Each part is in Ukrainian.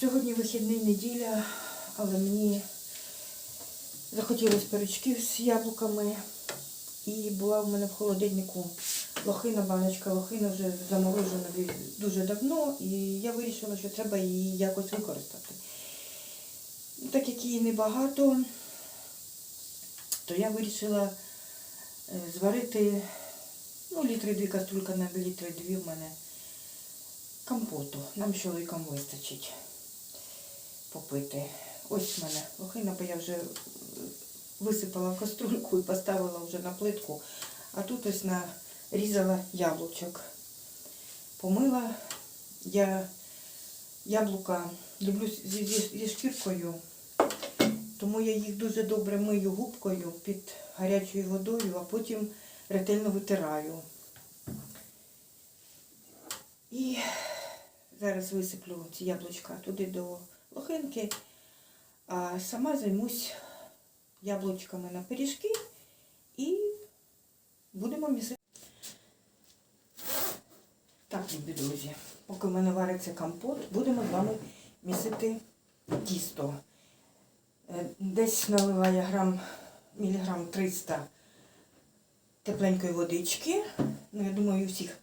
Сьогодні вихідний неділя, але мені захотілося пиріжків з яблуками. І була в мене в холодильнику лохина, баночка лохина вже заморожена дуже давно, і я вирішила, що треба її якось використати. Так як її небагато, то я вирішила е, зварити ну, літри дві каструлька на літри дві в мене компоту. Нам з чоловіком вистачить попити. Ось в мене лохина, бо я вже е, висипала в каструльку і поставила вже на плитку. А тут ось нарізала яблучок. Помила. Я яблука люблю зі, зі, зі шкіркою, тому я їх дуже добре мию губкою під гарячою водою, а потім ретельно витираю. І зараз висиплю ці яблучка туди до лохинки, а сама займусь яблучками на пиріжки і будемо місити. Так, любі друзі, поки в мене вариться компот, будемо з вами місити тісто. Е, Десь налила я грам, міліграм 300 тепленької водички. Ну, я думаю, всіх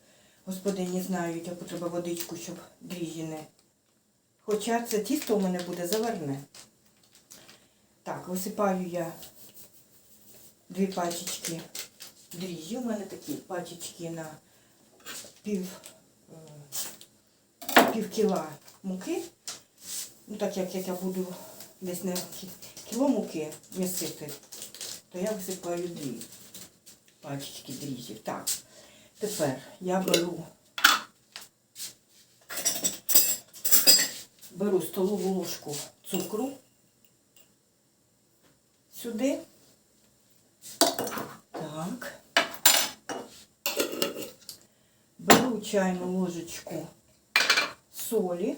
господині знають, яку треба водичку, щоб дріжджі не. Хоча це тісто у мене буде заварне. Так, висипаю я дві пачечки дріжджі. У мене такі пачечки на пів, е, пів кіла муки. Ну, так як, як я буду десь на кіло муки місити, то я висипаю дві пачечки дріжджів. Так, тепер я беру, беру столову ложку цукру сюди. Так. Беру чайну ложечку солі.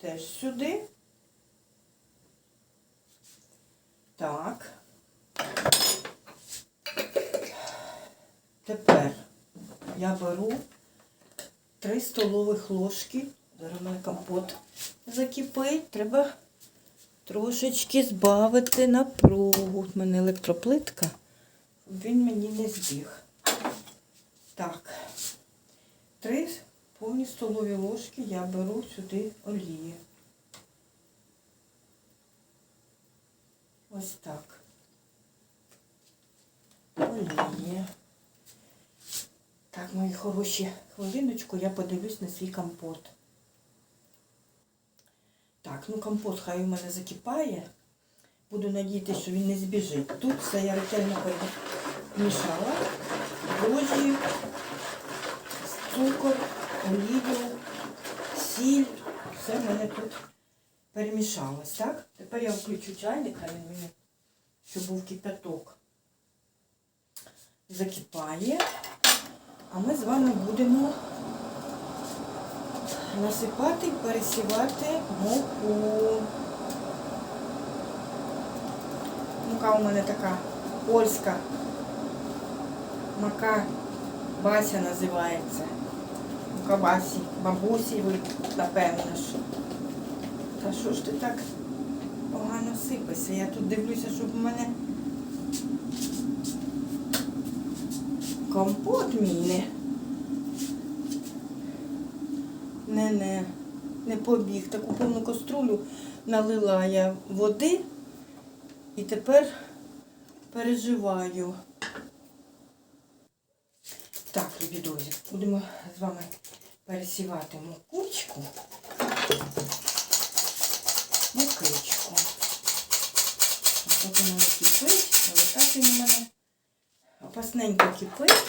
Теж сюди. Так. Тепер я беру 3 столових ложки. Зараз мене компот закипить. Треба трошечки збавити напругу. У мене електроплитка, щоб він мені не збіг. Так, три повні столові ложки я беру сюди олії. Ось так. Олії. Так, мої хороші, хвилиночку, я подивлюсь на свій компот. Так, ну компот хай у мене закипає. Буду надіятися, що він не збіжить. Тут все я ретельно перемішала. Дрожжі, цукор, олію, сіль. Все в мене тут перемішалось, так? Тепер я включу чайник, хай він мені, щоб був кипяток. Закипає. А ми з вами будемо насипати і пересівати муку. Мука у мене така польська. Мака Бася називається. Мука Басі, бабусі ви, напевно, що. Та що ж ти так погано сипешся? Я тут дивлюся, щоб у мене компот мій не. Не, не, не побіг. Таку повну каструлю налила я води і тепер переживаю. Так, любі друзі, будемо з вами пересівати мукучку. Мукичку. У мене кипить, але так він у мене опасненько кипить.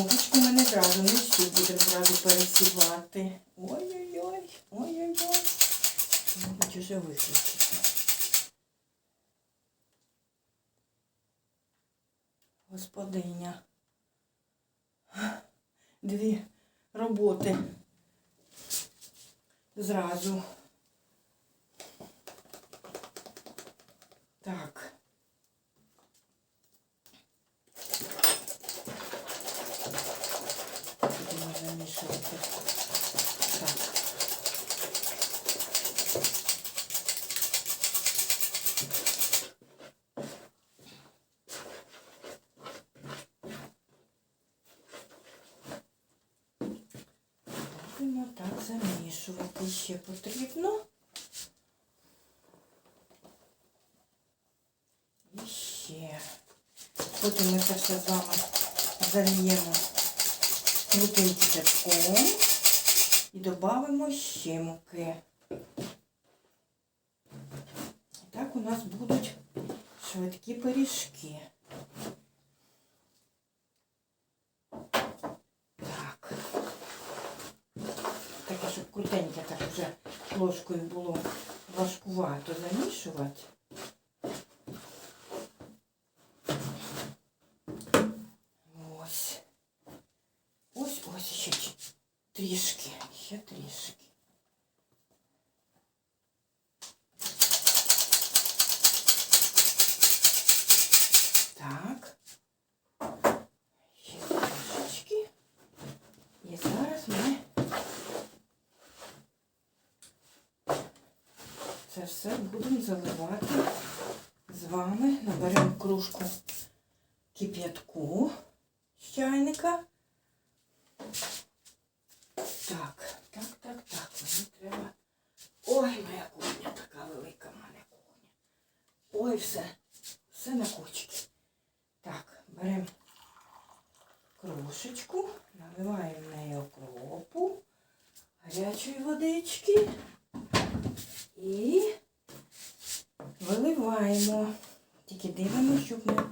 Мукичку ми не зразу, не всю будемо зразу пересівати. Ой-ой-ой, ой-ой-ой. Мабуть, уже виключити. Господиня. Дві роботи зразу. Так. Так. Будемо так замішувати ще потрібно. І ще. Потім ми це все з вами зальємо кипятком і додамо ще муки. Так у нас будуть швидкі пиріжки. Так. Таке, щоб крутеньке так вже ложкою було важкувато замішувати. Ось. Ось, ось ще ч- трішки. Ще трішки. Так. Ще трішечки. І зараз ми це все будемо заливати з вами. Наберемо кружку кип'ятку з чайника. Так, так, так, так, мені треба. Ой, моя кухня така велика в мене кухня. Ой, все, все на кучки. Так, беремо кружечку, наливаємо в неї окропу, гарячої водички і виливаємо. Тільки дивимося, щоб не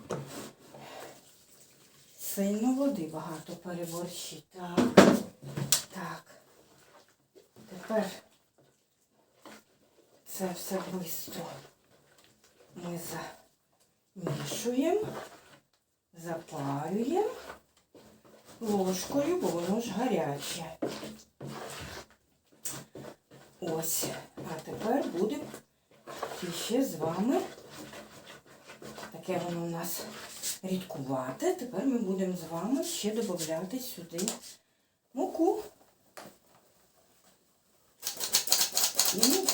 сильно води багато переборщить. Так. Так. Тепер це все швидко ми замішуємо, запарюємо ложкою, бо воно ж гаряче. Ось. А тепер будемо ще з вами. Таке воно у нас рідкувате. Тепер ми будемо з вами ще додати сюди муку. І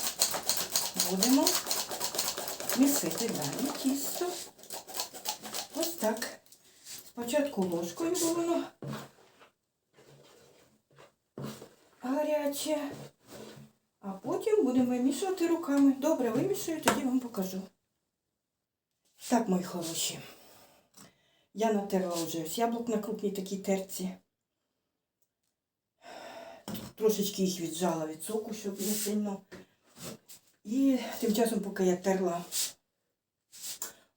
будемо місити далі тісто. Ось так. Спочатку ложкою, бо воно гаряче, а потім будемо вимішувати руками. Добре, вимішую, тоді вам покажу. Так, мої хороші. Я натерла вже ось яблук на крупній такій терці. Трошечки їх віджала від соку, щоб не сильно. І тим часом, поки я терла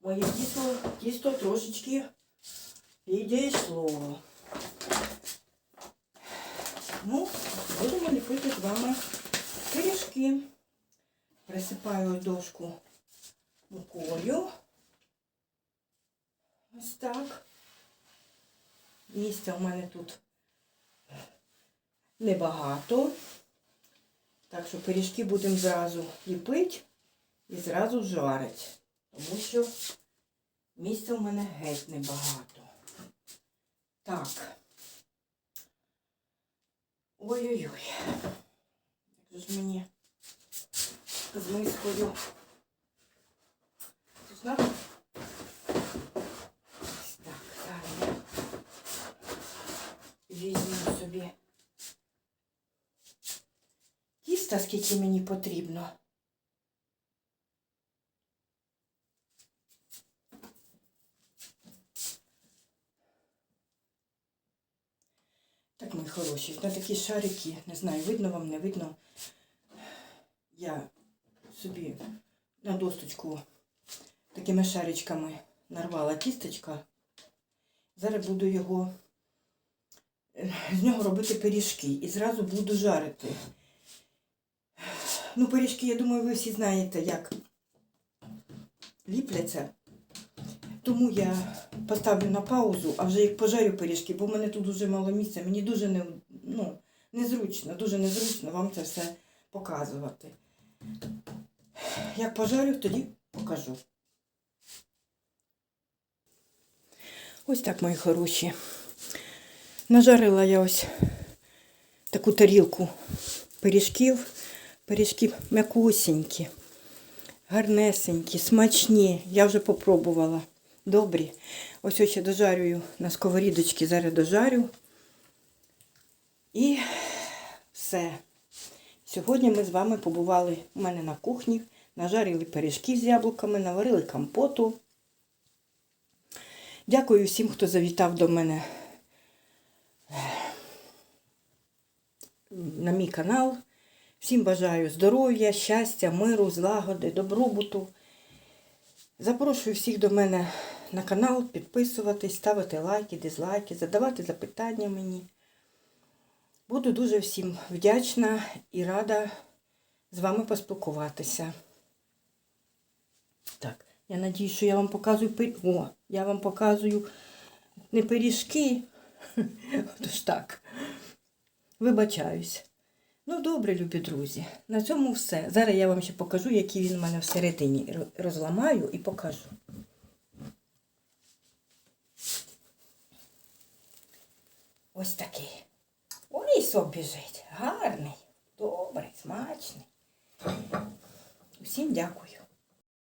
моє тісто, тісто трошечки підійшло. Ну, будемо ліпити з вами пиріжки. Присипаю дошку мукою. Ось так. Місця у мене тут небагато. Так що пиріжки будемо зразу ліпити і зразу жарити. Тому що місця у мене геть небагато. Так. Ой-ой-ой. Як же ж мені з мискою. Знати? Ось так, зараз я візьму собі тіста, скільки мені потрібно. Так, мої хороші, на такі шарики, не знаю, видно вам, не видно. Я собі на досточку такими шаричками нарвала тістечка. Зараз буду його е, з нього робити пиріжки і зразу буду жарити. Ну, пиріжки, я думаю, ви всі знаєте, як ліпляться. Тому я поставлю на паузу, а вже як пожарю пиріжки, бо в мене тут дуже мало місця. Мені дуже не, ну, незручно, дуже незручно вам це все показувати. Як пожарю, тоді покажу. Ось так, мої хороші. Нажарила я ось таку тарілку пиріжків. Пиріжки м'якусенькі, гарнесенькі, смачні. Я вже попробувала. Добрі. Ось ось я дожарюю на сковорідочці, зараз дожарю. І все. Сьогодні ми з вами побували у мене на кухні, нажарили пиріжки з яблуками, наварили компоту. Дякую всім, хто завітав до мене на мій канал. Всім бажаю здоров'я, щастя, миру, злагоди, добробуту. Запрошую всіх до мене на канал, підписуватись, ставити лайки, дизлайки, задавати запитання мені. Буду дуже всім вдячна і рада з вами поспілкуватися. Так, я надію, що я вам показую. О, я вам показую не пиріжки. Тож так. Вибачаюсь. Ну, добре, любі друзі. На цьому все. Зараз я вам ще покажу, який він у мене всередині розламаю і покажу. Ось такий. Ой, собі біжить. Гарний, добрий, смачний. Усім дякую.